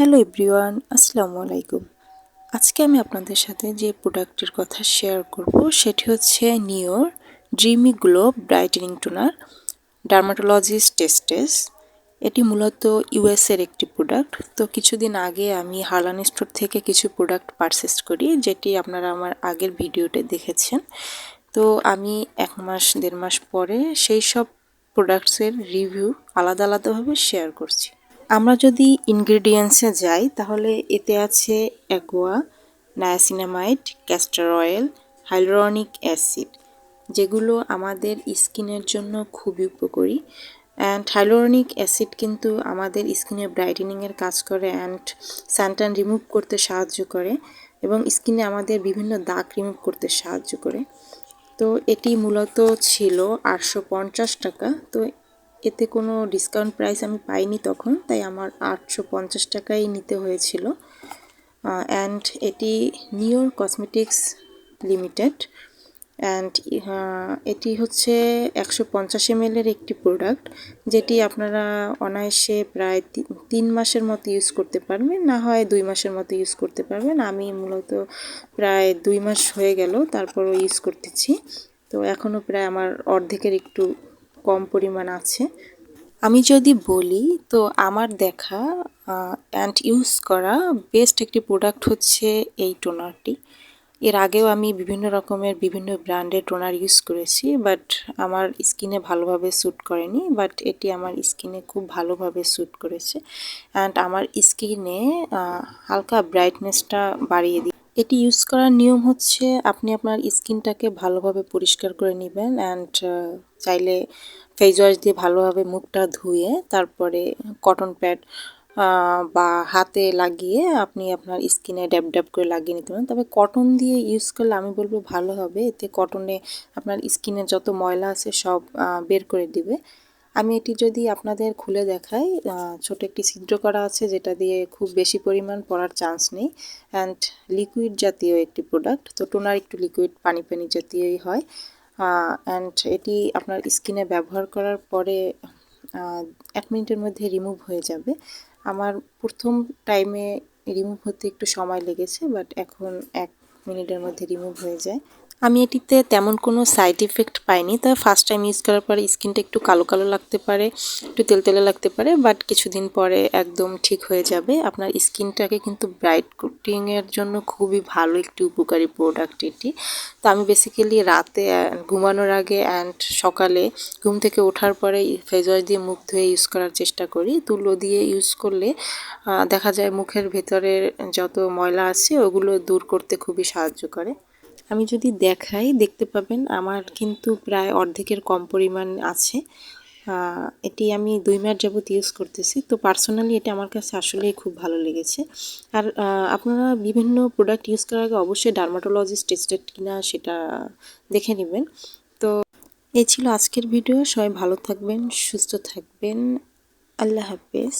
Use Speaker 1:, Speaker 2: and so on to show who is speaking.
Speaker 1: Hello everyone, আসসালামু আলাইকুম। আজকে আমি আপনাদের সাথে যে প্রোডাক্টের কথা শেয়ার করব, সেটি হচ্ছে নিওর dreamy glow brightening toner dermatologist tested. এটি মূলত ইউএসের একটি প্রোডাক্ট। তো কিছুদিন আগে আমি হারলান স্টোর থেকে কিছু প্রোডাক্ট পারচেস করি, যেটি আপনারা আমার আগের ভিডিওতে দেখেছেন। তো আমি এক মাস, দেড় মাস পরে সেই সব প্রোডাক্টসের রিভিউ আলাদা আলাদাভাবে শেয়ার করছি। আমরা যদি ইনগ্রেডিয়েন্টসে যাই, তাহলে এতে আছে aqua niacinamide castor oil hyaluronic acid যেগুলো আমাদের স্কিনের জন্য খুবই উপকারী। অ্যান্ড হাইলোরনিক অ্যাসিড কিন্তু আমাদের স্কিনে ব্রাইটেনিংয়ের কাজ করে অ্যান্ড স্যান্টান রিমুভ করতে সাহায্য করে এবং স্কিনে আমাদের বিভিন্ন দাগ রিমুভ করতে সাহায্য করে। তো এটি মূলত ছিল আটশো পঞ্চাশ টাকা। তো এতে কোনো ডিসকাউন্ট প্রাইস আমি পাইনি তখন, তাই আমার আটশো পঞ্চাশ টাকাই নিতে হয়েছিল। অ্যান্ড এটি নিওর কসমেটিক্স লিমিটেড অ্যান্ড এটি হচ্ছে একশো পঞ্চাশ এর একটি প্রোডাক্ট যেটি আপনারা অনায়াসে প্রায় তিন মাসের মতো ইউজ করতে পারবেন, না হয় দুই মাসের মতো ইউজ করতে পারবেন। আমি মূলত প্রায় দুই মাস হয়ে গেল, তারপরও ইউজ করতেছি। তো এখনও প্রায় আমার অর্ধেকের একটু কম পরিমাণ আছে। আমি যদি বলি, তো আমার দেখা অ্যান্ড ইউজ করা বেস্ট একটি প্রোডাক্ট হচ্ছে এই টোনারটি এর আগেও আমি বিভিন্ন রকমের বিভিন্ন ব্র্যান্ডের টোনার ইউজ করেছি বাট আমার স্কিনে ভালোভাবে স্যুট করেনি বাট এটি আমার স্কিনে খুব ভালোভাবে স্যুট করেছে। অ্যান্ড আমার স্কিনে হালকা ব্রাইটনেসটা বাড়িয়ে দিই এটি ইউজ করার নিয়ম হচ্ছে আপনি আপনার স্কিনটাকে ভালোভাবে পরিষ্কার করে নেবেন অ্যান্ড চাইলে ফেস ওয়াশ দিয়ে ভালোভাবে মুখটা ধুয়ে তারপরে কটন প্যাড বা হাতে লাগিয়ে আপনি আপনার স্কিনে ড্যাব ড্যাব করে লাগিয়ে নিতে পারেন। তবে কটন দিয়ে ইউজ করলে আমি বলব ভালো হবে। এতে কটনে আপনার স্কিনে যত ময়লা আছে সব বের করে দিবে। আমি এটি যদি আপনাদের খুলে দেখাই ছোট একটি ছিদ্র করা আছে যেটা দিয়ে খুব বেশি পরিমাণ পড়ার চান্স নেই। অ্যান্ড লিকুইড জাতীয় একটি প্রোডাক্ট তো টোনার একটু লিকুইড পানি পানি জাতীয়ই হয়। অ্যান্ড এটি আপনার স্কিনে ব্যবহার করার পরে এক মিনিটের মধ্যে রিমুভ হয়ে যাবে। আমার প্রথম টাইমে রিমুভ হতে একটু সময় লেগেছে বাট এখন এক মিনিটের মধ্যে রিমুভ হয়ে যায়। আমি এটিতে তেমন কোনো সাইড ইফেক্ট পাইনি। তবে ফার্স্ট টাইম ইউজ করার পরে স্কিনটা একটু কালো কালো লাগতে পারে, একটু তেল তেলে লাগতে পারে বাট কিছুদিন পরে একদম ঠিক হয়ে যাবে। আপনার স্কিনটাকে কিন্তু ব্রাইট কুটিংয়ের জন্য খুবই ভালো একটি উপকারী প্রোডাক্ট এটি। তো আমি বেসিক্যালি রাতে ঘুমানোর আগে অ্যান্ড সকালে ঘুম থেকে ওঠার পরে ফেস ওয়াশ দিয়ে মুখ ধুয়ে ইউজ করার চেষ্টা করি। তুলো দিয়ে ইউজ করলে দেখা যায় মুখের ভেতরের যত ময়লা আছে ওগুলো দূর করতে খুবই সাহায্য করে। আমি যদি দেখাই, দেখতে পাবেন আমার কিন্তু প্রায় অর্ধেকের কম পরিমাণ আছে। এটি আমি দুই মাস যাবত ইউজ করতেছি। তো পার্সোনালি এটা আমার কাছে আসলেই খুব ভালো লেগেছে। আর আপনারা বিভিন্ন প্রোডাক্ট ইউজ করার আগে অবশ্যই ডার্মাটোলজিস্ট টেস্টেড কিনা সেটা দেখে নেবেন। তো এই ছিল আজকের ভিডিও সবাই ভালো থাকবেন, সুস্থ থাকবেন। আল্লাহ হাফেজ।